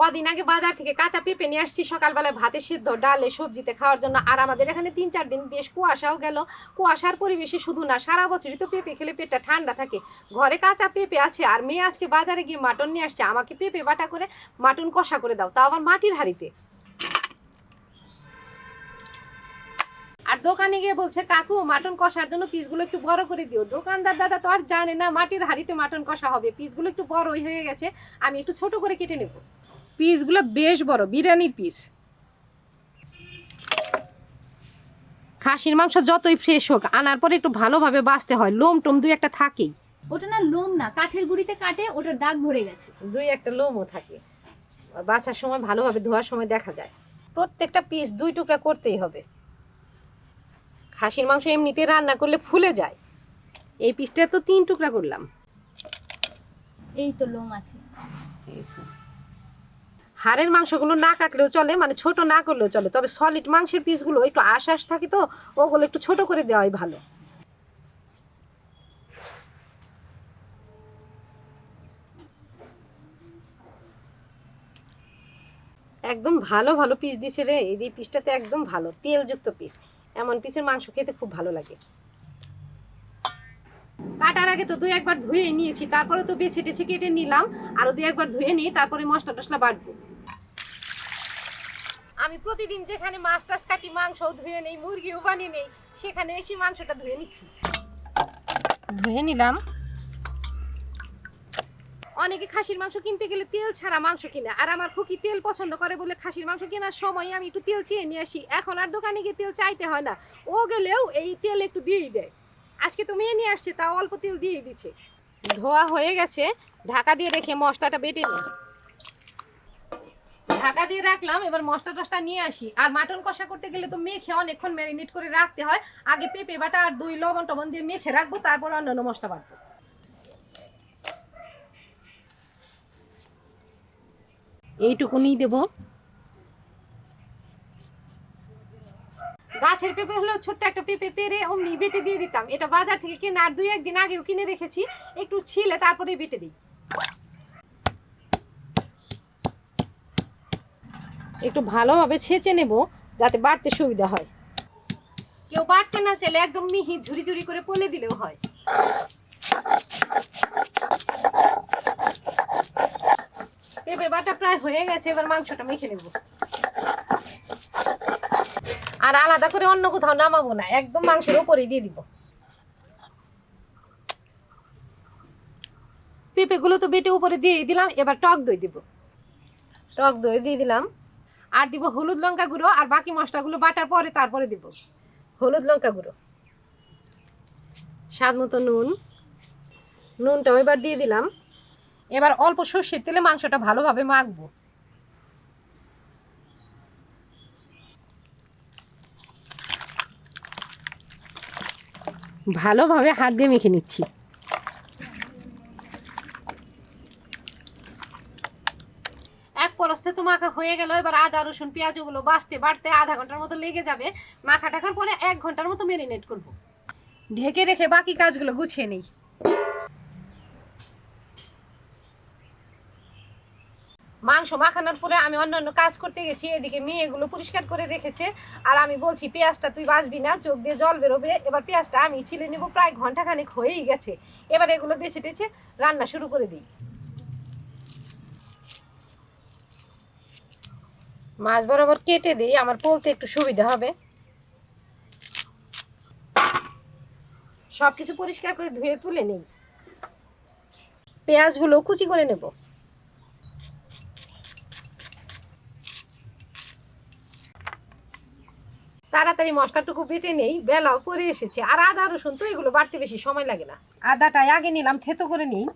কদিন আগে বাজার থেকে কাঁচা পেঁপে নিয়ে আসছি, সকালবেলায় ভাতে সিদ্ধ, ডালে সবজিতে খাওয়ার জন্য। আর আমাদের এখানে তিন চার দিন বেশ কুয়াশাও গেল। কুয়াশার পরিবেশে শুধু না, সারা বছরই তো পেঁপে খেলে পেটটা ঠান্ডা থাকে। ঘরে কাঁচা পেঁপে আছে, আর মেয়ে আজকে বাজারে গিয়ে মাটন নিয়ে আসছে। আমাকে পেঁপে বাটা করে মাটন কষা করে দাও, তাও আবার মাটির হাঁড়িতে। আর দোকানে গিয়ে বলছে, কাকু, মাটন কষার জন্য পিসগুলো একটু বড় করে দিও। দোকানদার দাদা তো আর জানে না, মাটির হাঁড়িতে মাটন কষা হবে। পিসগুলো একটু বড়ই হয়ে গেছে, আমি একটু ছোট করে কেটে নেব। পিসগুলো বেশ বড় বিরিয়ানির পিস। খাসির মাংস যতই ফ্রেশ হোক আনার পরে একটু ভালোভাবে বাঁচতে হয় লোম টোম দুই একটা থাকেই। ওটা না লোম না কাঠের গুঁড়িতে কাটে ওটার দাগ ভরে গেছে। দুই একটা লোমও থাকে। বাছার সময় ভালোভাবে ধোয়ার সময় দেখা যায়। প্রত্যেকটা পিস দুই টুকরা করতেই হবে। খাসির মাংস এমনিতে রান্না করলে ফুলে যায়। এই পিসটা তো তিন টুকরা করলাম। এই তো লোম আছে। হাড়ের মাংসগুলো না কাটলেও চলে মানে ছোট না করলেও চলে। তবে সলিড মাংসের পিসগুলো একটু আশ্বাস থাকে তো, ওগুলো একটু ছোট করে দেওয়াই ভালো। একদম ভালো ভালো পিস দিছে রে। এই যে পিসটাতে একদম ভালো, তেলযুক্ত পিস এমন পিসের মাংস খেতে খুব ভালো লাগে। কাটার আগে তো দুই একবার ধুয়ে নিয়েছি, তারপরে তো বেছে টেছে কেটে নিলাম, আরও দুই একবার ধুয়ে নিই তারপরে মশলা টসলা বাটবো। আমি প্রতিদিন যেখানে মাছ টাছ কাটি মাংস ধুয়ে নেই মুরগিও বানিয়ে নেই সেখানে এসে মাংসটা ধুয়ে নিচ্ছি। ধুয়ে নিলাম। অনেকে খাসির মাংস কিনতে গেলে তেল ছাড়া মাংস কিনে আর আমার খুকি তেল পছন্দ করে বলে খাসির মাংস কেনার সময় আমি একটু তেল চেয়ে নিয়ে আসি। এখন আর দোকানে গিয়ে তেল চাইতে হয় না। ও গেলেও এই তেল একটু দিয়েই দেয়। আজকে তো মেয়ে নিয়ে আসছে তাও অল্প তেল দিয়ে দিচ্ছে। ধোয়া হয়ে গেছে ঢাকা দিয়ে রেখে মশলাটা বেটে নিই। ঢাকা দিয়ে রাখলাম, এবার মশলা টসলা নিয়ে আসি। আর মাটন কষা করতে গেলে তো মেখে অনেকক্ষণ ম্যারিনেট করে রাখতে হয়। আগে পেঁপে, বাটা আর দই, লবণ, টবণ দিয়ে মেখে রাখব, তারপর অন্যান্য মশলা বাটবো। এইটুকুনি দেব। গাছের পেঁপে হলেও ছোট্ট একটা পেঁপে পেরে অমনি বেটে দিয়ে দিতাম। এটা বাজার থেকে কিনে আর দুই একদিন আগেও কিনে রেখেছি। একটু ছিলে তারপরে বেটে দিই। একটু ভালোভাবে ছেঁচে নেব যাতে বাড়তে সুবিধা হয়। কেউ বাড়তে না চাইলে একদম মিহি ঝুরি ঝুরি করে পলে দিলেও হয়। পেঁপে বাটা প্রায় হয়ে গেছে, এবার মাংসটা মেখে নেব। আর আলাদা করে অন্য কোথাও নামাবো না, একদম মাংসের উপরেই দিয়ে দিব। পেঁপেগুলো তো বেটে উপরে দিয়ে দিলাম, এবার টক দই দিব। টক দই দিয়ে দিলাম। আর দিব হলুদ লঙ্কা গুঁড়ো, আর বাকি মশলাগুলো বাটার পরে তারপরে দিব। হলুদ লঙ্কা গুঁড়ো। স্বাদ মতো নুন। নুনটাও এবার দিয়ে দিলাম। এবার অল্প সর্ষের তেলে মাংসটা ভালোভাবে মাখবো। ভালোভাবে হাত দিয়ে মেখে নিচ্ছি এক পরস্তে তো মাখা হয়ে গেল, এবার আদা, রসুন পেঁয়াজ ওগুলো বাঁচতে বাড়তে আধা ঘণ্টার মতো লেগে যাবে। মাখা টাখার পরে এক ঘণ্টার মতো মেরিনেট করব। ঢেকে রেখে বাকি কাজগুলো গুছিয়ে নেই। মাংস মাখানোর পরে আমি অন্যান্য কাজ করতে গেছি, এদিকে মেয়েগুলো পরিষ্কার করে রেখেছে। আর আমি বলছি, পেঁয়াজটা তুই বাঁচবি না, চোখ দিয়ে জল বেরোবে। এবার পেঁয়াজটা আমি ছিলে নেব প্রায় ঘন্টাখানেক হয়েই গেছে। এবার এগুলো বেছে টেছে রান্না শুরু করে দিই। মাছ বরাবর কেটে দিই, আমার পোলতে একটু সুবিধা হবে। সব কিছু পরিষ্কার করে ধুয়ে তুলে নেই। পেঁয়াজগুলো কুচি করে নেব। তাড়াতাড়ি মশলাটুকু বেটে নেই, বেলাও পরে এসেছে। আর আদা, রসুন তো এগুলো বাড়তে বেশি সময় লাগে না। আদাটা আগে নিলাম, থেতো করে নিই।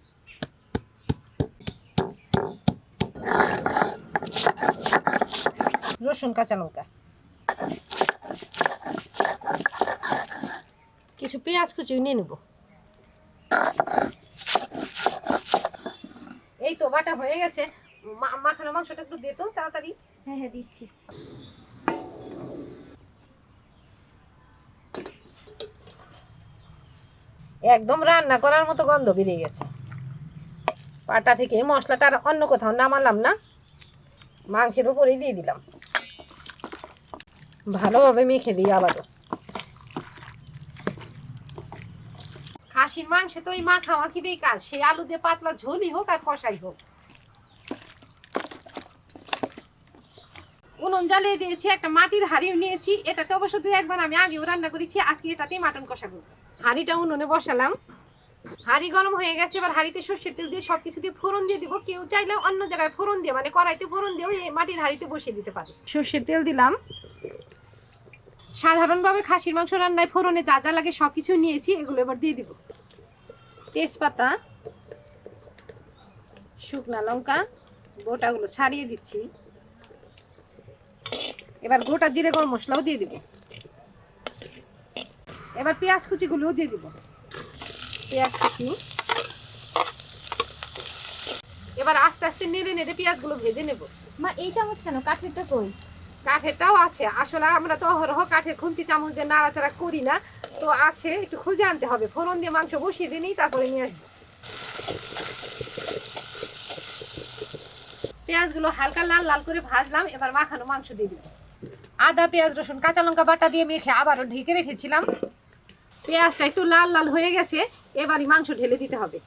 রসুন কাঁচা লঙ্কা। কিছু পেঁয়াজ কুচি নিয়ে নেব। এই তো বাটা হয়ে গেছে। মা- মাখানো মাংসটা একটু দে তো তাড়াতাড়ি। হ্যাঁ হ্যাঁ দিচ্ছি। একদম রান্না করার মতো গন্ধ বেরিয়ে গেছে। পাটা থেকে মশলাটা আর অন্য কোথাও নামালাম না। মাংসের উপরেই দিয়ে দিলাম। ভালোভাবে মেখে দিই আবারও। খাসির মাংসে তো ওই মাখামাখি দিয়ে কাজ। সেই আলু দিয়ে পাতলা ঝোলই হোক আর কষাই হোক। উনুন জ্বালিয়ে দিয়েছি, একটা মাটির হাঁড়িও নিয়েছি। এটাতে অবশ্য দু একবার আমি আগেও রান্না করেছি, আজকে এটাতেই মাটন কষা করব হাঁড়িটা উনুনে বসালাম। হাঁড়ি গরম হয়ে গেছে, এবার হাঁড়িতে সর্ষের তেল দিয়ে সবকিছু দিয়ে ফোড়ন দিয়ে দিব। কেউ চাইলে অন্য জায়গায় ফোড়ন দিয়ে মানে কড়াইতে ফোড়ন দিয়েও এই মাটির হাঁড়িতে বসিয়ে দিতে পারে। সর্ষের তেল দিলাম। সাধারণভাবে খাসির মাংস রান্নায় ফোড়নে যা যা লাগে সবকিছু নিয়েছি, এগুলো এবার দিয়ে দিব। তেজপাতা, শুকনা লঙ্কা, গোটাগুলো ছাড়িয়ে দিচ্ছি। এবার গোটা জিরে গরম মশলাও দিয়ে দিব। এবার পেঁয়াজ কুচিগুলোও দিয়ে দিব। পেঁয়াজ কুচি। এবার আস্তে আস্তে নেড়ে নেড়ে পেঁয়াজগুলো ভেজে নেব। মা এই চামচ কেন? কাঠেরটা কই? কাঠেরটাও আছে। আসলে আমরা তো অহরহ কাঠের খুন্তি চামচ দিয়ে নাড়াচাড়া করি না। তো আছে একটু খুঁজে আনতে হবে। ফোড়ন দিয়ে মাংস বসিয়ে দিয়ে নিই তারপরে নিয়ে আসব। পেঁয়াজগুলো হালকা লাল লাল করে ভাজলাম এবার মাখানো মাংস দিয়ে দিব আদা পেঁয়াজ রসুন কাঁচা লঙ্কা বাটা দিয়ে মেখে আবারও ঢেকে রেখেছিলাম। পেঁয়াজটা একটু লাল লাল হয়ে গেছে, এবারই মাংস ঢেলে দিতে হবে।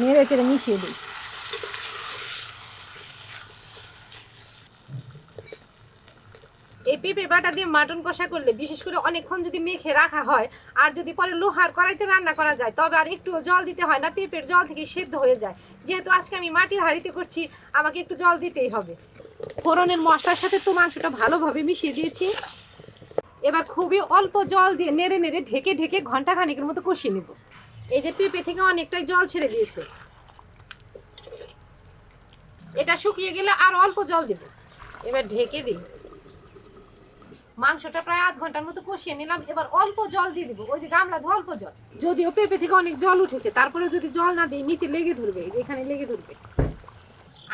নেড়ে চেড়ে মিশিয়ে দিই। এই পেঁপে বাটা দিয়ে মাটন কষা করলে, বিশেষ করে অনেকক্ষণ যদি মেখে রাখা হয়, আর যদি পরে লোহার কড়াইতে রান্না করা যায়, তবে আর একটু জল দিতে হয় না, পেঁপের জল থেকে সেদ্ধ হয়ে যায়। যেহেতু আজকে আমি মাটির হাঁড়িতে করছি, আমাকে একটু জল দিতেই হবে। ফোড়নের মশলার সাথে তো মাংসটা ভালোভাবে মিশিয়ে দিয়েছি। এবার খুবই অল্প জল দিয়ে নেড়ে নেড়ে ঢেকে ঢেকে ঘণ্টা খানিকের মতো কষিয়ে নেব। এই যে পেঁপে থেকে অনেকটাই জল ছেড়ে দিয়েছে। এটা শুকিয়ে গেলে আর অল্প জল দেব। এবার ঢেকে দিই। মাংসটা প্রায় আধ ঘণ্টার মতো কষিয়ে নিলাম। এবার অল্প জল দিয়ে দিব। ওই যে গামলা অল্প জল। যদিও পেঁপে থেকে অনেক জল উঠেছে তারপরে যদি জল না দিই, নিচে লেগে ধরবে এখানে লেগে ধরবে।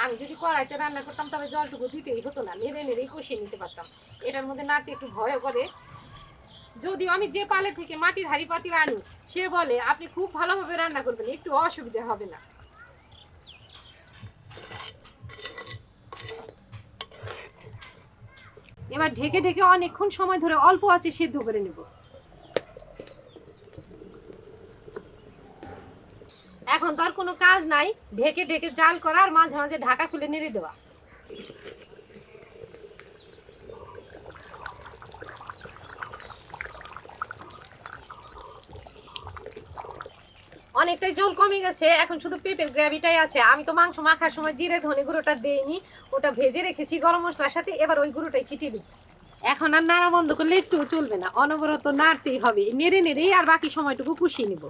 আমি যদি কড়াইতে রান্না করতাম, তবে জলটুকু দিতেই হতো না। নেড়ে নেড়েই কষিয়ে নিতে পারতাম। এটার মধ্যে নাড়তে একটু ভয় করে। যদিও আমি যে পালে থেকে মাটির হাড়ি পাতিল আনি, সে বলে, আপনি খুব ভালোভাবে রান্না করবেন, একটু অসুবিধা হবে না। এবার ঢেকে ঢেকে অনেকক্ষণ সময় ধরে অল্প আছে সিদ্ধ করে নেব। এখন তো আর কোনো কাজ নাই। ঢেকে ঢেকে জাল করা আর মাঝে মাঝে ঢাকা খুলে নেড়ে দেওয়া। অনেকটাই জল কমে গেছে। এখন শুধু পেঁপের গ্রেভিটাই আছে। আমি তো মাংস মাখার সময় জিরে, ধনে গুঁড়োটা দেইনি। ওটা ভেজে রেখেছি গরম মশলার সাথে। এবার ওই গুঁড়োটাই ছিটিয়ে দিই এখন আর নাড়া বন্ধ করলে একটু চলবে না। অনবরত নাড়তেই হবে। নেড়ে নেড়েই আর বাকি সময়টুকু পুষিয়ে নিব।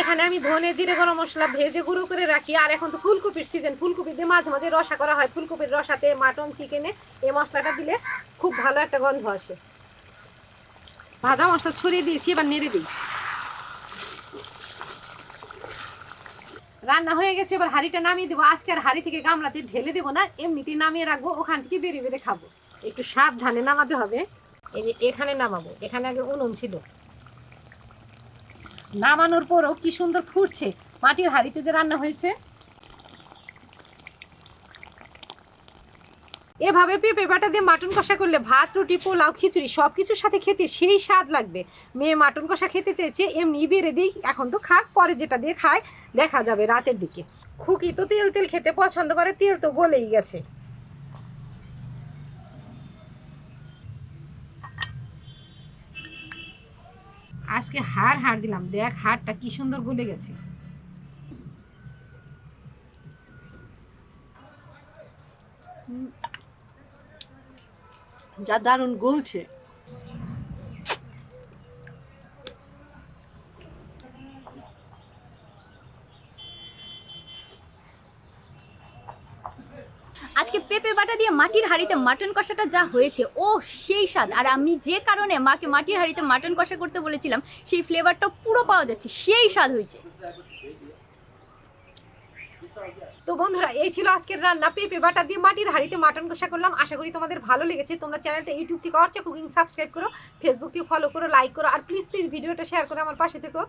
এখানে আমি ধনে জিরে, গরম মশলা ভেজে গুঁড়ো করে রাখি। আর এখন তো ফুলকপির সিজন ফুলকপি দিয়ে মাঝে মাঝে রসা করা হয়। ফুলকপির রসাতে মাটন চিকেনে এই মশলাটা দিলে খুব ভালো একটা গন্ধ আসে। ভাজা মশলা ছড়িয়ে দিয়েছি, এবার নেড়ে দিই। রান্না হয়ে গেছে, এবার হাঁড়িটা নামিয়ে দেবো। আজকে আর হাঁড়ি থেকে গামলাতে ঢেলে দেবো না, এমনিতেই নামিয়ে রাখব। ওখান থেকে বেরিয়ে বেরিয়ে খাব। একটু সাবধানে নামাতে হবে। এখানে নামাবো। এখানে আগে উনুন ছিল। নামানোর পরও কি সুন্দর ফুটছে। মাটির হাঁড়িতে যে রান্না হয়েছে। এভাবে পেঁপে বাটা দিয়ে মাটন কষা করলে ভাত, রুটি, পোলাও, খিচুড়ি সব কিছুর সাথে খেতে সেই স্বাদ লাগবে। মেয়ে মাটন কষা খেতে চেয়েছে, এমনি বেড়ে দিই, এখন তো খাক, পরে যেটা দিয়ে খায়, দেখা যাবে রাতের দিকে। খুকি তো তেল তেল খেতে পছন্দ করে, তেল তো গলেই গেছে। আজকে হার হার দিলাম। দেখ হারটা কি সুন্দর গলে গেছে। যা দারুণ গলছে আজকে পেঁপে বাটা দিয়ে মাটির হাঁড়িতে মাটন কষাটা যা হয়েছে, ও সেই স্বাদ। আর আমি যে কারণে মাকে মাটির হাঁড়িতে মাটন কষা করতে বলেছিলাম, সেই ফ্লেভারটা পুরো পাওয়া যাচ্ছে, সেই স্বাদ হয়েছে। তো বন্ধুরা, এই ছিল আজকের রান্না। পেঁপে বাটা দিয়ে মাটির হাঁড়িতে মাটন কষা করলাম। আশা করি তোমাদের ভালো লেগেছে। তোমরা চ্যানেলটা ইউটিউব থেকে অর্চা কুকিং সাবস্ক্রাইব করো ফেসবুক থেকে ফলো করো লাইক করো, আর প্লিজ প্লিজ ভিডিওটা শেয়ার করে আমার পাশে থেকো।